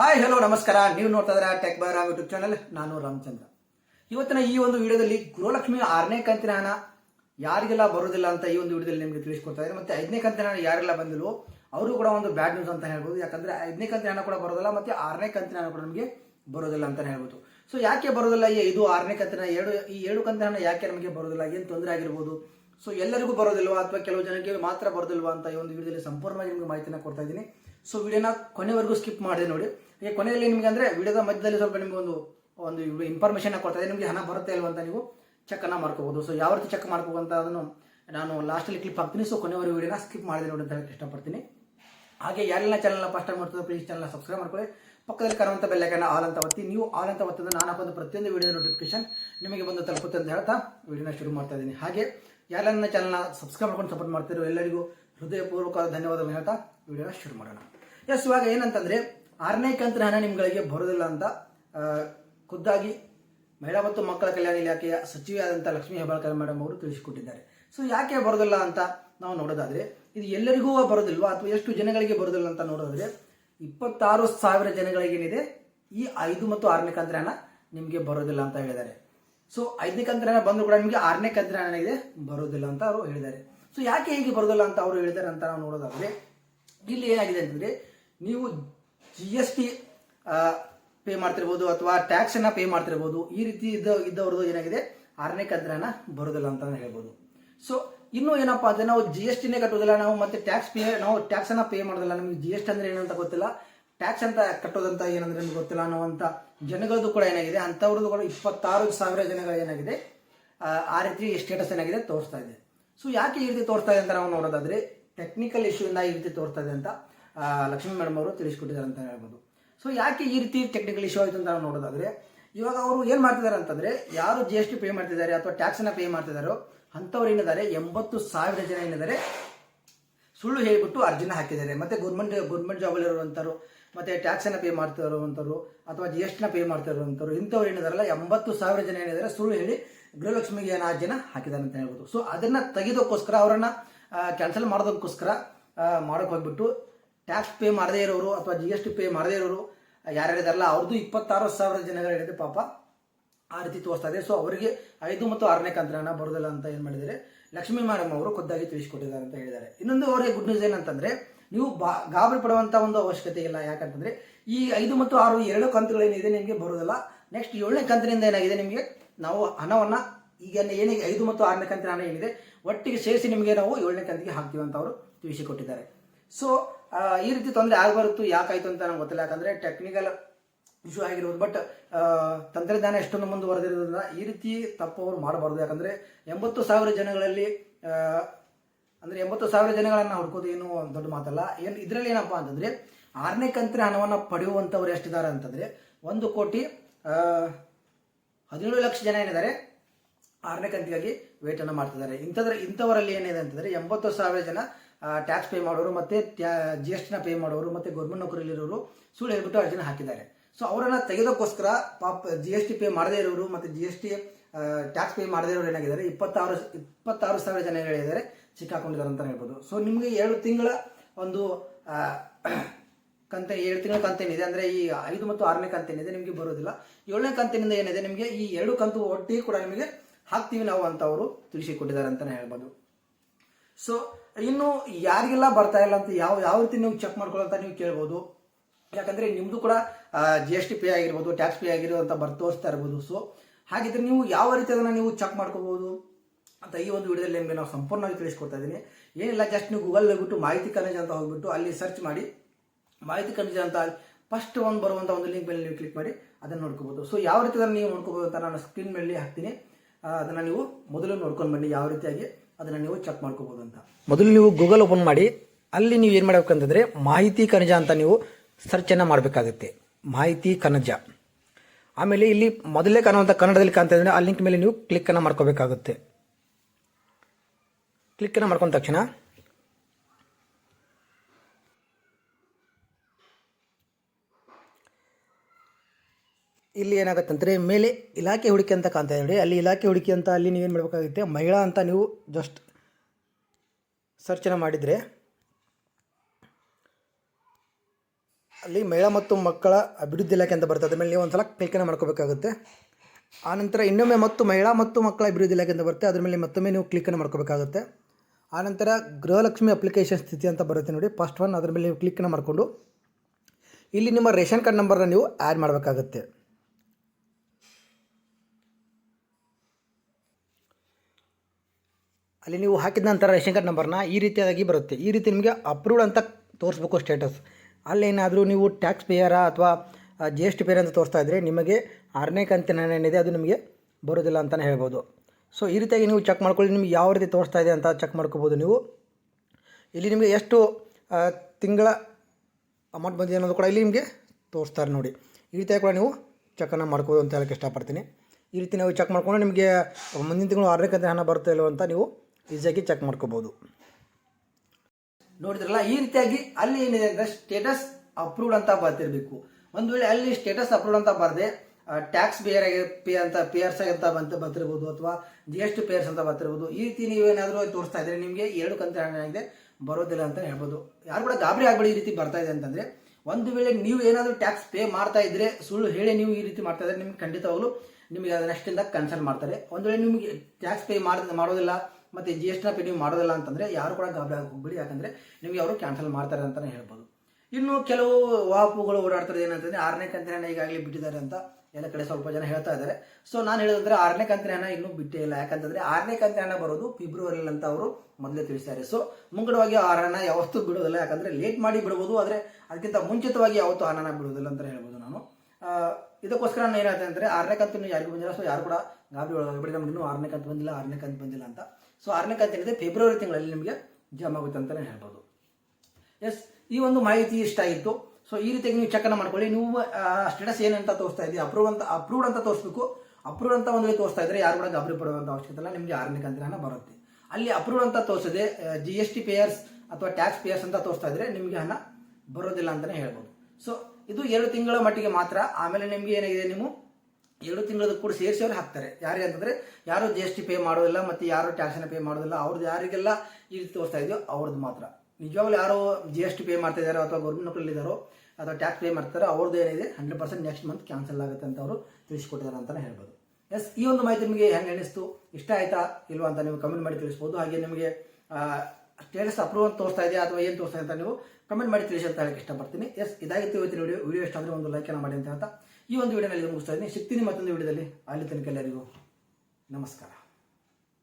Hi hello ನಮಸ್ಕಾರ. ನೀವು ನೋಡ್ತಾ ಇದ್ದೀರಾ tech by Ram YouTube channel ನಾನು ರಾಮಚಂದ್ರ. ಇವತ್ತಿನ ಈ ಒಂದು ವಿಡಿಯೋದಲ್ಲಿ ಗೃಹಲಕ್ಷ್ಮಿ ಆರನೇ ಕಂತಿನ ಹಣ ಯಾರಿಗೆಲ್ಲ ಬರೋದಿಲ್ಲ ಅಂತ ಈ ಒಂದು ವಿಡಿಯೋದಲ್ಲಿ ನಿಮಗೆ ತಿಳಿಸ್ಕೊಡ್ತಾ ಇದ್ದಾರೆ ಮತ್ತೆ ಐದನೇ ಕಂತಿನ ಹಣ ಯಾರೆಲ್ಲ ಬಂದಿಲ್ವೋ ಅವರು ಕೂಡ ಒಂದು ಬ್ಯಾಡ್ ನ್ಯೂಸ್ ಅಂತ ಹೇಳ್ಬೋದು. ಯಾಕಂದ್ರೆ ಐದನೇ ಕಂತಿನ ಹಣ ಕೂಡ ಬರೋದಿಲ್ಲ ಮತ್ತೆ ಆರನೇ ಕಂತಿನ ಹಣ ಕೂಡ ನಮಗೆ ಬರೋದಿಲ್ಲ ಅಂತ ಹೇಳ್ಬೋದು. ಸೊ ಯಾಕೆ ಬರೋದಿಲ್ಲ ಈ ಐದು, ಆರನೇ ಕಂತಿನ ಎರಡು, ಈ ಏಳು ಕಂತಿನ ಹಣ ಯಾಕೆ ನಮಗೆ ಬರೋದಿಲ್ಲ ಏನು ತೊಂದರೆ ಆಗಿರ್ಬೋದು? ಸೊ ಎಲ್ಲರಿಗೂ ಬರೋದಿಲ್ವಾ ಅಥವಾ ಕೆಲವು ಜನಕ್ಕೆ ಮಾತ್ರ ಬರೋದಿಲ್ವಾ ಅಂತ ಈ ಒಂದು ವಿಡಿಯೋದಲ್ಲಿ ಸಂಪೂರ್ಣವಾಗಿ ನಿಮಗೆ ಮಾಹಿತಿನ ಕೊಡ್ತಾ ಇದ್ದೀನಿ. ಸೊ ವಿಡಿಯೋನ ಕೊನೆವರೆಗೂ ಸ್ಕಿಪ್ ಮಾಡಿದೆ ನೋಡಿ. ಈಗ ಕೊನೆಯಲ್ಲಿ ನಿಮಗೆ ಅಂದರೆ ವಿಡಿಯೋದ ಮಧ್ಯದಲ್ಲಿ ಸ್ವಲ್ಪ ನಿಮಗೆ ಒಂದು ಒಂದು ಇನ್ಫಾರ್ಮೇಷನ್ ಕೊಡ್ತಾ ನಿಮಗೆ ಹಣ ಬರುತ್ತೆ ಇಲ್ಲವಂತ ನೀವು ಚೆಕ್ಕನ್ನು ಅನ್ನ ಮಾಡ್ಕೋಬಹುದು ಸೊ ಯಾವ ರೀತಿ ಚೆಕ್ ಮಾಡ್ಕೋಬೋದು ಅಂತ ಅದನ್ನು ನಾನು ಲಾಸ್ಟಲ್ಲಿ ಕ್ಲಿಪ್ ಹಾಕ್ತೀನಿ. ಸೊ ಕೊನೆವರೆಗೂ ವಿಡಿಯೋನ ಸ್ಕಿಪ್ ಮಾಡಿದೆ ನೋಡಿ ಅಂತ ಹೇಳಕ್ಕೆ ಇಷ್ಟಪಡ್ತೀನಿ. ಹಾಗೆ ಯಾರೆಲ್ಲ ಚಾನಲ್ನ ಫಸ್ಟ್ ಟೈಮ್ ಮಾಡ್ತಾರೆ ಪ್ಲೀಸ್ ಚಾನಲ್ನ ಸಬ್ಸ್ಕ್ರೈಬ್ ಮಾಡ್ಕೊಳ್ಳಿ. ಪಕ್ಕದಲ್ಲಿ ಕಾಣುವಂಥ ಬೆಲ್ಲೈಕನ್ನ ಆಲ್ ಅಂತ ಒತ್ತಿ. ನೀವು ಆಲ್ ಅಂತ ಒತ್ತಿದ್ರೆ ನಾನು ಹಾಕೋದು ಪ್ರತಿಯೊಂದು ವಿಡಿಯೋದ ನೋಟಿಫಿಕೇಶನ್ ನಿಮಗೆ ಬಂದು ತಲುಪುತ್ತೆ ಅಂತ ಹೇಳ್ತಾ ವಿಡಿಯೋನ ಶುರು ಮಾಡ್ತಾ ಇದ್ದೀನಿ. ಹಾಗೆ ಯಾರೆಲ್ಲ ನನ್ನ ಚಾನಲ್ನ ಸಬ್ಸ್ಕ್ರೈಬ್ ಮಾಡ್ಕೊಂಡು ಸಪೋರ್ಟ್ ಮಾಡ್ತಿರೋ ಎಲ್ಲರಿಗೂ ಹೃದಯಪೂರ್ವಕ ಧನ್ಯವಾದಗಳು ಹೇಳ್ತಾ ವಿಡಿಯೋನ ಶುರು ಮಾಡೋಣ. ಎಸ್ ಇವಾಗ ಏನಂತಂದ್ರೆ ಆರನೇ ಕಂತಿನ ಹಣ ನಿಮ್ಗಳಿಗೆ ಬರೋದಿಲ್ಲ ಅಂತ ಖುದ್ದಾಗಿ ಮಹಿಳಾ ಮತ್ತು ಮಕ್ಕಳ ಕಲ್ಯಾಣ ಇಲಾಖೆಯ ಸಚಿವೆಯಾದಂಥ ಲಕ್ಷ್ಮೀ ಹೆಬ್ಬಾಳ್ಕರ್ ಮೇಡಮ್ ಅವರು ತಿಳಿಸಿಕೊಟ್ಟಿದ್ದಾರೆ. ಸೊ ಯಾಕೆ ಬರೋದಿಲ್ಲ ಅಂತ ನಾವು ನೋಡೋದಾದ್ರೆ, ಇದು ಎಲ್ಲರಿಗೂ ಬರೋದಿಲ್ವಾ ಅಥವಾ ಎಷ್ಟು ಜನಗಳಿಗೆ ಬರೋದಿಲ್ಲ ಅಂತ ನೋಡೋದ್ರೆ ಇಪ್ಪತ್ತಾರು ಸಾವಿರ ಜನಗಳಿಗೆ ಏನಿದೆ ಈ ಐದು ಮತ್ತು ಆರನೇ ಕಂತಿನ ಹಣ ನಿಮಗೆ ಬರೋದಿಲ್ಲ ಅಂತ ಹೇಳಿದ್ದಾರೆ. ಸೊ ಐದನೇ ಕಂತಿನ ಹಣ ಬಂದರೂ ಕೂಡ ನಿಮಗೆ ಆರನೇ ಕಂತಿನ ಹಣ ಇದೆ, ಬರೋದಿಲ್ಲ ಅಂತ ಅವರು ಹೇಳಿದ್ದಾರೆ. ಸೊ ಯಾಕೆ ಹೀಗೆ ಬರೋದಿಲ್ಲ ಅಂತ ಅವರು ಹೇಳಿದ್ದಾರೆ ಅಂತ ನಾವು ನೋಡೋದಾದ್ರೆ ಇಲ್ಲಿ ಏನಾಗಿದೆ ಅಂತಂದ್ರೆ, ನೀವು ಜಿ ಎಸ್ ಟಿ ಪೇ ಮಾಡ್ತಿರ್ಬೋದು ಅಥವಾ ಟ್ಯಾಕ್ಸ್ ಅನ್ನ ಪೇ ಮಾಡ್ತಿರ್ಬೋದು, ಈ ರೀತಿ ಇದ್ದ, ಇದ್ದವ್ರದ್ದು ಏನಾಗಿದೆ? ಆರನೇ ಕಂತಿನ ಬರೋದಿಲ್ಲ ಅಂತ ಹೇಳ್ಬೋದು. ಸೊ ಇನ್ನು ಏನಪ್ಪಾ ಅಂದ್ರೆ ನಾವು ಜಿ ಎಸ್ ಟಿನೇ ಕಟ್ಟೋದಿಲ್ಲ, ನಾವು ಮತ್ತೆ ಟ್ಯಾಕ್ಸ್ ಪೇ ನಾವು ಟ್ಯಾಕ್ಸ್ ಅನ್ನ ಪೇ ಮಾಡೋದಿಲ್ಲ. ನಮಗೆ ಜಿ ಎಸ್ ಟಿ ಅಂದ್ರೆ ಏನಂತ ಗೊತ್ತಿಲ್ಲ. ಟ್ಯಾಕ್ಸ್ ಅಂತ ಕಟ್ಟೋದಂತ ಏನಂದ್ರೆ ನಮ್ಗೆ ಗೊತ್ತಿಲ್ಲ ಅನ್ನುವಂಥ ಜನಗಳದ್ದು ಕೂಡ ಏನಾಗಿದೆ? ಅಂಥವ್ರದ್ದು ಕೂಡ ಇಪ್ಪತ್ತಾರು ಸಾವಿರ ಜನಗಳು ಏನಾಗಿದೆ? ಆ ರೀತಿ ಸ್ಟೇಟಸ್ ಏನಾಗಿದೆ? ತೋರಿಸ್ತಾ ಇದೆ. ಸೊ ಯಾಕೆ ಈ ರೀತಿ ತೋರಿಸ್ತಾ ಇದೆ ಅಂತ ನಾವು ನೋಡೋದಾದ್ರೆ ಟೆಕ್ನಿಕಲ್ ಇಶ್ಯೂ ಇಂದ ಈ ರೀತಿ ತೋರ್ತಾ ಇದೆ ಅಂತ ಲಕ್ಷ್ಮೀ ಮೇಡಮ್ ಅವರು ತಿಳಿಸ್ಕೊಟ್ಟಿದ್ದಾರೆ ಅಂತ ಹೇಳ್ಬೋದು. ಸೊ ಯಾಕೆ ಈ ರೀತಿ ಟೆಕ್ನಿಕಲ್ ಇಶ್ಯೂ ಆಯಿತು ಅಂತ ನಾವು ನೋಡೋದಾದ್ರೆ, ಇವಾಗ ಅವರು ಏನು ಮಾಡ್ತಿದ್ದಾರೆ ಅಂತಂದ್ರೆ, ಯಾರು ಜಿ ಎಸ್ ಟಿ ಪೇ ಮಾಡ್ತಿದ್ದಾರೆ ಅಥವಾ ಟ್ಯಾಕ್ಸ್ ಅನ್ನ ಪೇ ಮಾಡ್ತಿದ್ದಾರೋ, ಅಂಥವ್ರು ಏನಿದ್ದಾರೆ, ಎಂಬತ್ತು ಸಾವಿರ ಜನ ಏನಿದ್ದಾರೆ, ಸುಳ್ಳು ಹೇಳಿಬಿಟ್ಟು ಅರ್ಜಿನ ಹಾಕಿದ್ದಾರೆ. ಮತ್ತೆ ಗೌರ್ಮೆಂಟ್ ಗೌರ್ಮೆಂಟ್ ಜಾಬಲ್ಲಿ ಮತ್ತು ಮತ್ತೆ ಟ್ಯಾಕ್ಸ್ ಅನ್ನ ಪೇ ಮಾಡ್ತಾ ಅಥವಾ ಜಿ ಎಸ್ ಟಿನ ಪೇ ಮಾಡ್ತಾ ಇರುವಂಥವ್ರು, ಇಂಥವ್ರು ಏನಿದಾರಲ್ಲ, ಎಂಬತ್ತು ಸಾವಿರ ಜನ ಏನಿದ್ದಾರೆ, ಸುಳ್ಳು ಹೇಳಿ ಗೃಹಲಕ್ಷ್ಮಿಗೆ ಏನು ಅರ್ಜಿನ ಹಾಕಿದ್ದಾರೆ ಅಂತ ಹೇಳ್ಬೋದು. ಸೊ ಅದನ್ನ ತೆಗೆದೋಕ್ಕೋಸ್ಕರ ಅವರನ್ನ ಕ್ಯಾನ್ಸಲ್ ಮಾಡೋದಕ್ಕೋಸ್ಕರ ಮಾಡೋಕೆ ಹೋಗ್ಬಿಟ್ಟು ಟ್ಯಾಕ್ಸ್ ಪೇ ಮಾಡದೇ ಇರೋರು ಅಥವಾ ಜಿ ಎಸ್ ಟಿ ಪೇ ಮಾಡದೇ ಇರೋರು ಯಾರ್ಯಾರಿದಾರಲ್ಲ ಅವ್ರದ್ದು ಇಪ್ಪತ್ತಾರು ಸಾವಿರ ಜನಗಳಿದೆ ಪಾಪ ಆ ರೀತಿ ತೋರಿಸ್ತಾ ಇದೆ. ಸೊ ಅವರಿಗೆ ಐದು ಮತ್ತು ಆರನೇ ಕಂತ್ರನ ಹಣ ಬರೋದಿಲ್ಲ ಅಂತ ಏನು ಮಾಡಿದ್ದಾರೆ? ಲಕ್ಷ್ಮೀ ಮ್ಯಾಡಮ್ ಅವರು ಖುದ್ದಾಗಿ ತಿಳಿಸಿಕೊಟ್ಟಿದ್ದಾರೆ ಅಂತ ಹೇಳಿದ್ದಾರೆ. ಇನ್ನೊಂದು ಅವರಿಗೆ ಗುಡ್ ನ್ಯೂಸ್ ಏನಂತಂದರೆ, ನೀವು ಬಾ, ಗಾಬರಿ ಪಡುವಂಥ ಒಂದು ಅವಶ್ಯಕತೆ ಇಲ್ಲ. ಯಾಕಂತಂದರೆ, ಈ ಐದು ಮತ್ತು ಆರು ಎರಡು ಕಂತುಗಳೇನಿದೆ ನಿಮಗೆ ಬರೋದಿಲ್ಲ. ನೆಕ್ಸ್ಟ್ ಏಳನೇ ಕಂತಿನಿಂದ ಏನಾಗಿದೆ ನಿಮಗೆ? ನಾವು ಹಣವನ್ನು, ಈಗ ಏನಿಗೆ ಐದು ಮತ್ತು ಆರನೇ ಕಂತಿನ ಹಣ ಏನಿದೆ? ಒಟ್ಟಿಗೆ ಸೇರಿಸಿ ನಿಮಗೆ ನಾವು ಏಳನೇ ಕಂತಿಗೆ ಹಾಕ್ತೀವಿ ಅಂತ ಅವರು ತಿಳಿಸಿಕೊಟ್ಟಿದ್ದಾರೆ. ಸೊ ಈ ರೀತಿ ತೊಂದರೆ ಆಗಬಾರದು ಯಾಕಾಯ್ತು ಅಂತ ನಂಗೆ ಗೊತ್ತಿಲ್ಲ. ಯಾಕಂದ್ರೆ ಟೆಕ್ನಿಕಲ್ ಇಶ್ಯೂ ಆಗಿರ್ಬೋದು ಬಟ್ ತಂತ್ರಜ್ಞಾನ ಎಷ್ಟೊಂದು ಮುಂದುವರೆದಿರೋದ್ರಿಂದ ಈ ರೀತಿ ತಪ್ಪು ಅವರು ಮಾಡಬಾರ್ದು. ಯಾಕಂದ್ರೆ ಎಂಬತ್ತು ಸಾವಿರ ಜನಗಳಲ್ಲಿ ಅಂದ್ರೆ ಎಂಬತ್ತು ಸಾವಿರ ಜನಗಳನ್ನ ಹುಡ್ಕೋದು ಏನು ದೊಡ್ಡ ಮಾತಲ್ಲ. ಏನು ಇದರಲ್ಲಿ ಏನಪ್ಪಾ ಅಂತಂದ್ರೆ, ಆರನೇ ಕಂತಿನ ಹಣವನ್ನು ಪಡೆಯುವಂಥವ್ರು ಎಷ್ಟಿದ್ದಾರೆ ಅಂತಂದ್ರೆ, ಒಂದು ಕೋಟಿ ಹದಿನೇಳು ಲಕ್ಷ ಜನ ಏನಿದ್ದಾರೆ. ಆರನೇ ಕಂತಿಗಾಗಿ ವೇಟ್ ಅನ್ನು ಮಾಡ್ತಿದ್ದಾರೆ. ಇಂಥದ್ರ, ಇಂಥವರಲ್ಲಿ ಏನಿದೆ ಅಂತಂದ್ರೆ ಎಂಬತ್ತು ಸಾವಿರ ಜನ ಟ್ಯಾಕ್ಸ್ ಪೇ ಮಾಡೋರು ಮತ್ತೆ ಜಿ ಎಸ್ ಟಿನ ಪೇ ಮಾಡೋರು ಮತ್ತೆ ಗೌರ್ಮೆಂಟ್ ನೌಕರಿಯಲ್ಲಿರೋರು ಸುಳ್ಳು ಹೇಳ್ಬಿಟ್ಟು ಅರ್ಜಿನ ಹಾಕಿದ್ದಾರೆ. ಸೊ ಅವರನ್ನ ತೆಗೆದಕ್ಕೋಸ್ಕರ ಪಾಪ ಜಿ ಎಸ್ ಟಿ ಪೇ ಮಾಡದೇ ಇರೋರು ಮತ್ತೆ G S T tax pay ಮಾಡದೇ ಇರೋರು ಏನಾಗಿದ್ದಾರೆ, ಇಪ್ಪತ್ತಾರು ಇಪ್ಪತ್ತಾರು ಸಾವಿರ ಜನ ಹೇಳಿದ್ದಾರೆ ಸಿಕ್ಕಾಕೊಂಡಿದ್ದಾರೆ ಅಂತ ಹೇಳ್ಬೋದು. ಸೊ ನಿಮಗೆ ಏಳು ತಿಂಗಳ ಒಂದು ಕಂತೆ, ಏಳು ತಿಂಗಳ ಕಂತೇನಿದೆ ಅಂದ್ರೆ ಈ ಐದು ಮತ್ತು ಆರನೇ ಕಂತೇನಿದೆ, ನಿಮಗೆ ಬರೋದಿಲ್ಲ. ಏಳನೇ ಕಂತಿನಿಂದ ಏನಿದೆ, ನಿಮಗೆ ಈ ಎರಡು ಕಂತು ಒಟ್ಟಿಗೆ ಕೂಡ ನಿಮಗೆ ಹಾಕ್ತೀವಿ ನಾವು ಅಂತ ಅವರು ತಿಳಿಸಿಕೊಟ್ಟಿದ್ದಾರೆ ಅಂತಾನೆ ಹೇಳ್ಬೋದು. ಸೊ ಇನ್ನು ಯಾರಿಗೆಲ್ಲ ಬರ್ತಾ ಇಲ್ಲ ಅಂತ ಯಾವ ಯಾವ ರೀತಿ ನೀವು ಚೆಕ್ ಮಾಡ್ಕೊಳ್ಳೋ ಅಂತ ನೀವು ಕೇಳ್ಬೋದು. ಯಾಕಂದ್ರೆ ನಿಮ್ದು ಕೂಡ ಜಿ ಎಸ್ ಟಿ ಪೇ ಆಗಿರ್ಬೋದು ಟ್ಯಾಕ್ಸ್ ಪೇ ಆಗಿರೋ ಅಂತ ಬರ್ ತೋರಿಸ್ತಾ ಇರ್ಬೋದು. ಸೊ ಹಾಗಿದ್ರೆ ನೀವು ಯಾವ ರೀತಿ ಅದನ್ನ ನೀವು ಚೆಕ್ ಮಾಡ್ಕೋಬಹುದು ಅಂತ ಈ ಒಂದು ವಿಡಿಯೋದಲ್ಲಿ ನಿಮಗೆ ನಾವು ಸಂಪೂರ್ಣವಾಗಿ ತಿಳಿಸ್ಕೊಡ್ತಾ ಇದ್ದೀನಿ. ಏನಿಲ್ಲ ಜಸ್ಟ್ ನೀವು ಗೂಗಲ್ ಹೋಗ್ಬಿಟ್ಟು ಮಾಹಿತಿ ಖನಿಜ ಅಂತ ಹೋಗ್ಬಿಟ್ಟು ಅಲ್ಲಿ ಸರ್ಚ್ ಮಾಡಿ. ಮಾಹಿತಿ ಖನಿಜ ಅಂತ ಫಸ್ಟ್ ಒಂದು ಬರುವಂಥ ಒಂದು ಲಿಂಕ್ ಮೇಲೆ ನೀವು ಕ್ಲಿಕ್ ಮಾಡಿ, ಅದನ್ನು ನೋಡ್ಕೋಬಹುದು ಸೊ ಯಾವ ರೀತಿ ಅದನ್ನು ನೀವು ನೋಡ್ಕೋಬಹುದು ಅಂತ ನಾನು ಸ್ಕ್ರೀನ್ ಮೇಲೆ ಹಾಕ್ತೀನಿ. ಅದನ್ನ ನೀವು ಮೊದಲು ನೋಡ್ಕೊಂಡು ಬನ್ನಿ ಯಾವ ರೀತಿಯಾಗಿ ಅದನ್ನು ನೀವು ಚೆಕ್ ಮಾಡ್ಕೋಬಹುದು ಅಂತ. ಮೊದಲು ನೀವು ಗೂಗಲ್ ಓಪನ್ ಮಾಡಿ, ಅಲ್ಲಿ ನೀವು ಏನು ಮಾಡಬೇಕಂತಂದರೆ ಮಾಹಿತಿ ಖನಿಜ ಅಂತ ನೀವು ಸರ್ಚ್ ಅನ್ನ ಮಾಡಬೇಕಾಗುತ್ತೆ. ಮಾಹಿತಿ ಕನಜ ಆಮೇಲೆ ಇಲ್ಲಿ ಮೊದಲೇ ಕಾಣುವಂಥ ಕನ್ನಡದಲ್ಲಿ ಕಾಣ್ತಾ ಆ ಲಿಂಕ್ ಮೇಲೆ ನೀವು ಕ್ಲಿಕ್ ಅನ್ನ ಮಾಡ್ಕೋಬೇಕಾಗುತ್ತೆ. ಕ್ಲಿಕ್ ಅನ್ನ ಮಾಡ್ಕೊಂಡ ತಕ್ಷಣ ಇಲ್ಲಿ ಏನಾಗುತ್ತೆ ಅಂದರೆ ಮೇಲೆ ಇಲಾಖೆ ಹುಡುಕಿ ಅಂತ ಕಾಣ್ತಾ ಇದೆ ನೋಡಿ, ಅಲ್ಲಿ ಇಲಾಖೆ ಹುಡುಕಿ ಅಂತ ಅಲ್ಲಿ ನೀವೇನು ಮಾಡಬೇಕಾಗುತ್ತೆ, ಮಹಿಳಾ ಅಂತ ನೀವು ಜಸ್ಟ್ ಸರ್ಚನ ಮಾಡಿದರೆ, ಅಲ್ಲಿ ಮಹಿಳಾ ಮತ್ತು ಮಕ್ಕಳ ಅಭಿವೃದ್ಧಿ ಇಲಾಖೆ ಅಂತ ಬರ್ತದೆ. ಅದ್ರ ಮೇಲೆ ನೀವು ಒಂದ್ಸಲ ಕ್ಲಿಕ್ಕನ್ನು ಮಾಡ್ಕೋಬೇಕಾಗುತ್ತೆ. ಆನಂತರ ಇನ್ನೊಮ್ಮೆ ಮತ್ತು ಮಹಿಳಾ ಮತ್ತು ಮಕ್ಕಳ ಅಭಿವೃದ್ಧಿ ಇಲಾಖೆ ಅಂತ ಬರುತ್ತೆ. ಅದ್ರ ಮೇಲೆ ಮತ್ತೊಮ್ಮೆ ನೀವು ಕ್ಲಿಕ್ಕನ್ನು ಮಾಡ್ಕೋಬೇಕಾಗುತ್ತೆ. ಆನಂತರ ಗೃಹಲಕ್ಷ್ಮಿ ಅಪ್ಲಿಕೇಶನ್ ಸ್ಥಿತಿ ಅಂತ ಬರುತ್ತೆ ನೋಡಿ ಫಸ್ಟ್ ಒನ್ ಅದ್ರ ಮೇಲೆ ನೀವು ಕ್ಲಿಕ್ಕನ್ನು ಮಾಡಿಕೊಂಡು, ಇಲ್ಲಿ ನಿಮ್ಮ ರೇಷನ್ ಕಾರ್ಡ್ ನಂಬರನ್ನ ನೀವು ಆ್ಯಡ್ ಮಾಡಬೇಕಾಗುತ್ತೆ. ಅಲ್ಲಿ ನೀವು ಹಾಕಿದ ನಂತರ ರೇಷನ್ ಕಾರ್ಡ್ ನಂಬರ್ನ ಈ ರೀತಿಯಾಗಿ ಬರುತ್ತೆ. ಈ ರೀತಿ ನಿಮಗೆ ಅಪ್ರೂವ್ಡ್ ಅಂತ ತೋರಿಸ್ಬೇಕು ಸ್ಟೇಟಸ್ ಅಲ್ಲೇನಾದರೂ ನೀವು ಟ್ಯಾಕ್ಸ್ ಪೇಯರ ಅಥವಾ ಜಿ ಎಸ್ ಟಿ ಪೇಯರ್ ಅಂತ ತೋರಿಸ್ತಾ ಇದ್ದರೆ ನಿಮಗೆ ಆರನೇ ಕಂತಿನ ಏನಿದೆ ಅದು ನಿಮಗೆ ಬರೋದಿಲ್ಲ ಅಂತಲೇ ಹೇಳ್ಬೋದು. ಸೊ ಈ ರೀತಿಯಾಗಿ ನೀವು ಚೆಕ್ ಮಾಡ್ಕೊಳ್ಳಿ, ನಿಮ್ಗೆ ಯಾವ ರೀತಿ ತೋರಿಸ್ತಾ ಇದೆ ಅಂತ ಚೆಕ್ ಮಾಡ್ಕೋಬೋದು ನೀವು. ಇಲ್ಲಿ ನಿಮಗೆ ಎಷ್ಟು ತಿಂಗಳ ಅಮೌಂಟ್ ಬಂದಿದೆ ಅನ್ನೋದು ಕೂಡ ಇಲ್ಲಿ ನಿಮಗೆ ತೋರಿಸ್ತಾರೆ ನೋಡಿ. ಈ ರೀತಿಯಾಗಿ ಕೂಡ ನೀವು ಚೆಕ್ಕನ್ನು ಮಾಡ್ಕೋಬೋದು ಅಂತ ಹೇಳಕ್ಕೆ ಇಷ್ಟಪಡ್ತೀನಿ. ಈ ರೀತಿ ನಾವು ಚೆಕ್ ಮಾಡ್ಕೊಂಡು ನಿಮಗೆ ಮುಂದಿನ ತಿಂಗಳು ಆರನೇ ಕಂತಿನ ಹಣ ಬರುತ್ತೆ ಇಲ್ಲೋ ಅಂತ ನೀವು ಈಸಿಯಾಗಿ ಚೆಕ್ ಮಾಡ್ಕೋಬೋದು. ನೋಡಿದ್ರಲ್ಲ, ಈ ರೀತಿಯಾಗಿ ಅಲ್ಲಿ ಏನಿದೆ ಅಂದರೆ ಸ್ಟೇಟಸ್ ಅಪ್ರೂವ್ಡ್ ಅಂತ ಬರ್ತಿರ್ಬೇಕು. ಒಂದು ವೇಳೆ ಅಲ್ಲಿ ಸ್ಟೇಟಸ್ ಅಪ್ರೂವ್ಡ್ ಅಂತ ಬರದೆ ಟ್ಯಾಕ್ಸ್ ಬೇರ್ ಪೇ, ಅಂತ ಪೇಯರ್ಸ್ ಅಂತ ಬಂತ, ಬರ್ತಿರ್ಬೋದು ಅಥವಾ ಜಿ ಎಸ್ ಟಿ ಪೇಯರ್ಸ್ ಅಂತ ಬರ್ತಿರ್ಬೋದು. ಈ ರೀತಿ ನೀವೇನಾದರೂ ತೋರಿಸ್ತಾ ಇದ್ರೆ ನಿಮಗೆ ಎರಡು ಕಂತಾಗಿದೆ ಬರೋದಿಲ್ಲ ಅಂತ ಹೇಳ್ಬೋದು. ಯಾರು ಕೂಡ ಗಾಬರಿ ಆಗಬೇಡಿ ಈ ರೀತಿ ಬರ್ತಾ ಇದೆ ಅಂತಂದ್ರೆ, ಒಂದು ವೇಳೆ ನೀವು ಏನಾದರೂ ಟ್ಯಾಕ್ಸ್ ಪೇ ಮಾಡ್ತಾ ಇದ್ರೆ, ಸುಳ್ಳು ಹೇಳಿ ನೀವು ಈ ರೀತಿ ಮಾಡ್ತಾ ಇದ್ರೆ ನಿಮ್ಗೆ ಖಂಡಿತವಾಗ್ಲೂ ನಿಮಗೆ ಅದನ್ನ ಕನ್ಸರ್ನ್ ಮಾಡ್ತಾರೆ. ಒಂದು ವೇಳೆ ನಿಮಗೆ ಟ್ಯಾಕ್ಸ್ ಪೇ ಮಾಡ, ಮಾಡೋದಿಲ್ಲ ಮತ್ತೆ ಜಿ ಎಸ್ ಟಿನ ಪೇ ನೀವು ಮಾಡೋದಿಲ್ಲ ಅಂತಂದ್ರೆ ಯಾರು ಕೂಡ ಗಾಬರಿ ಹೋಗ್ಬಿಡಿ ಯಾಕಂದ್ರೆ ನಿಮಗೆ ಅವರು ಕ್ಯಾನ್ಸಲ್ ಮಾಡ್ತಾರೆ ಅಂತಾನೆ ಹೇಳ್ಬೋದು. ಇನ್ನು ಕೆಲವು ವಾಪುಗಳು ಓಡಾಡ್ತಾರೆ ಏನಂತಂದ್ರೆ ಆರನೇ ಕಂತಿನ ಈಗಾಗಲೇ ಬಿಟ್ಟಿದ್ದಾರೆ ಅಂತ ಎಲ್ಲ ಕಡೆ ಸ್ವಲ್ಪ ಜನ ಹೇಳ್ತಾ ಇದ್ದಾರೆ. ಸೊ ನಾನು ಹೇಳೋದಂದ್ರೆ ಆರನೇ ಕಂತಿನ ಹಣ ಇನ್ನೂ ಬಿಟ್ಟೇ ಇಲ್ಲ. ಯಾಕಂತಂದರೆ ಆರನೇ ಕಂತಿನ ಹಣ ಬರೋದು ಫೆಬ್ರವರಿ ಅಂತ ಅವರು ಮೊದಲೇ ತಿಳಿಸ್ತಾರೆ. ಸೊ ಮುಂಗಡವಾಗಿ ಆ ಹಣ ಯಾವತ್ತೂ ಬಿಡೋದಿಲ್ಲ. ಯಾಕಂದ್ರೆ ಲೇಟ್ ಮಾಡಿ ಬಿಡ್ಬೋದು, ಆದರೆ ಅದಕ್ಕಿಂತ ಮುಂಚಿತವಾಗಿ ಯಾವತ್ತೂ ಹಣನ ಬಿಡೋದಿಲ್ಲ ಅಂತ ಹೇಳ್ಬೋದು ನಾನು. ಇದಕ್ಕೋಸ್ಕರ ನಾನು ಅಂದರೆ ಆರನೇ ಕಂತು ಯಾರಿಗೂ ಬಂದಿಲ್ಲ. ಸೊ ಯಾರು ಕೂಡ ಗಾಬರಿ ಒಳಗೆ ನಮ್ಗೆ ಇನ್ನೂ ಆರನೇ ಕಂತು ಬಂದಿಲ್ಲ, ಆರನೇ ಕಂತು ಬಂದಿಲ್ಲ ಅಂತ. ಸೊ ಆರನೇ ಏನಿದೆ ಫೆಬ್ರವರಿ ತಿಂಗಳಲ್ಲಿ ನಿಮಗೆ ಜಮಾ ಆಗುತ್ತೆ ಅಂತಲೇ ಹೇಳ್ಬೋದು. ಎಸ್ ಈ ಒಂದು ಮಾಹಿತಿ ಇಷ್ಟ ಆಗಿತ್ತು ಸೊ ಈ ರೀತಿಯಾಗಿ ನೀವು ಚೆಕ್ ಮಾಡ್ಕೊಳ್ಳಿ. ನೀವು ಸ್ಟೇಟಸ್ ಏನಂತ ತೋರಿಸ್ತಾ ಇದೆಯಾ? ಅಪ್ರೂವ್ ಅಂತ ಅಪ್ರೂವ್ಡ್ ಅಂತ ತೋರಿಸ್ಬೇಕು. ಅಪ್ರೂವ್ ಅಂತ ಒಂದು ತೋರಿಸ್ತಾ ಇದ್ರೆ ಯಾರು ಕೂಡ ಗಾಬರಿ ಪಡುವಂಥ ಅವಶ್ಯಕತೆ ಇಲ್ಲ. ನಿಮಗೆ ಆರನೇ ಕಂತಿನ ಬರುತ್ತೆ. ಅಲ್ಲಿ ಅಪ್ರೂವ್ ಅಂತ ತೋರಿಸದೆ ಜಿ ಎಸ್ ಟಿ ಪೇಯರ್ಸ್ ಅಥವಾ ಟ್ಯಾಕ್ಸ್ ಪೇಯರ್ಸ್ ಅಂತ ತೋರಿಸ್ತಾ ಇದ್ರೆ ನಿಮಗೆ ಹಣ ಬರೋದಿಲ್ಲ ಅಂತಾನೆ ಹೇಳ್ಬೋದು. ಸೊ ಇದು ಎರಡು ತಿಂಗಳ ಮಟ್ಟಿಗೆ ಮಾತ್ರ. ಆಮೇಲೆ ನಿಮಗೆ ಏನಾಗಿದೆ? ನೀವು ಎರಡು ತಿಂಗಳದ ಕೂಡ ಸೇರಿಸಿ ಅವ್ರು ಹಾಕ್ತಾರೆ. ಯಾರಿಗೆ ಅಂತಂದ್ರೆ, ಯಾರು ಜಿ ಎಸ್ ಟಿ ಪೇ ಮಾಡೋದಿಲ್ಲ ಮತ್ತೆ ಯಾರು ಟ್ಯಾಕ್ಸನ್ನು ಪೇ ಮಾಡೋದಿಲ್ಲ ಅವ್ರದ್ದು ಯಾರಿಗೆಲ್ಲ ರೀತಿ ತೋರಿಸ್ತಾ ಇದೆಯೋ ಅವ್ರದ್ದು ಮಾತ್ರ. ನಿಜವಾಗ್ಲೂ ಯಾರು ಜಿ ಎಸ್ ಟಿ ಪೇ ಮಾಡ್ತಾ ಇದ್ದಾರೋ ಅಥವಾ ಗೌರ್ಮೆಂಟ್ ನೌಕರಲ್ಲಿ ಇದಾರೋ ಅಥವಾ ಟ್ಯಾಕ್ಸ್ ಪೇ ಮಾಡ್ತಾರೋ ಅವ್ರದ್ದು ಏನಿದೆ hundred percent next month cancel ಆಗುತ್ತೆ ಅಂತ ಅವರು ತಿಳಿಸ್ಕೊಟ್ಟಿದ್ದಾರೆ ಅಂತಾನೆ ಹೇಳ್ಬೋದು. ಎಸ್ ಈ ಒಂದು ಮಾಹಿತಿ ನಿಮಗೆ ಹೆಂಗೆ ಅನಿಸ್ತು ಇಷ್ಟ ಆಯ್ತಾ ಇಲ್ವಾ ಅಂತ ನೀವು ಕಮೆಂಟ್ ಮಾಡಿ ತಿಳಿಸ್ಬೋದು. ಹಾಗೆ ನಿಮಗೆ ಸ್ಟೇಟಸ್ ಅಪ್ರೂವ್ ಅಂತ ತೋರಿಸ್ತಾ ಇದೆಯಾ ಅಥವಾ ಏನು ತೋರಿಸ್ತಾ ಅಂತ ನೀವು ಕಮೆಂಟ್ ಮಾಡಿ ತಿಳಿಸಿ ಅಂತ ಹೇಳಕ್ಕೆ ಇಷ್ಟಪಡ್ತೀನಿ. ಎಸ್ ಇದಾಗಿತ್ತು ಇವತ್ತಿನ ವಿಡಿಯೋ ವಿಡಿಯೋ ಇಷ್ಟ ಅಂದರೆ ಒಂದು ಲೈಕ್ ಮಾಡಿ ಅಂತ ಹೇಳ್ತಾ ಈ ಒಂದು ವಿಡಿಯೋನಲ್ಲಿ ಮುಗಿಸ್ತಾ ಇದ್ದೀನಿ? ಸಿಗ್ತೀನಿ ಮತ್ತೊಂದು ವಿಡಿಯೋದಲ್ಲಿ. ಅಲ್ಲಿ ತನಕ ಎಲ್ಲರಿಗೂ ನಮಸ್ಕಾರ.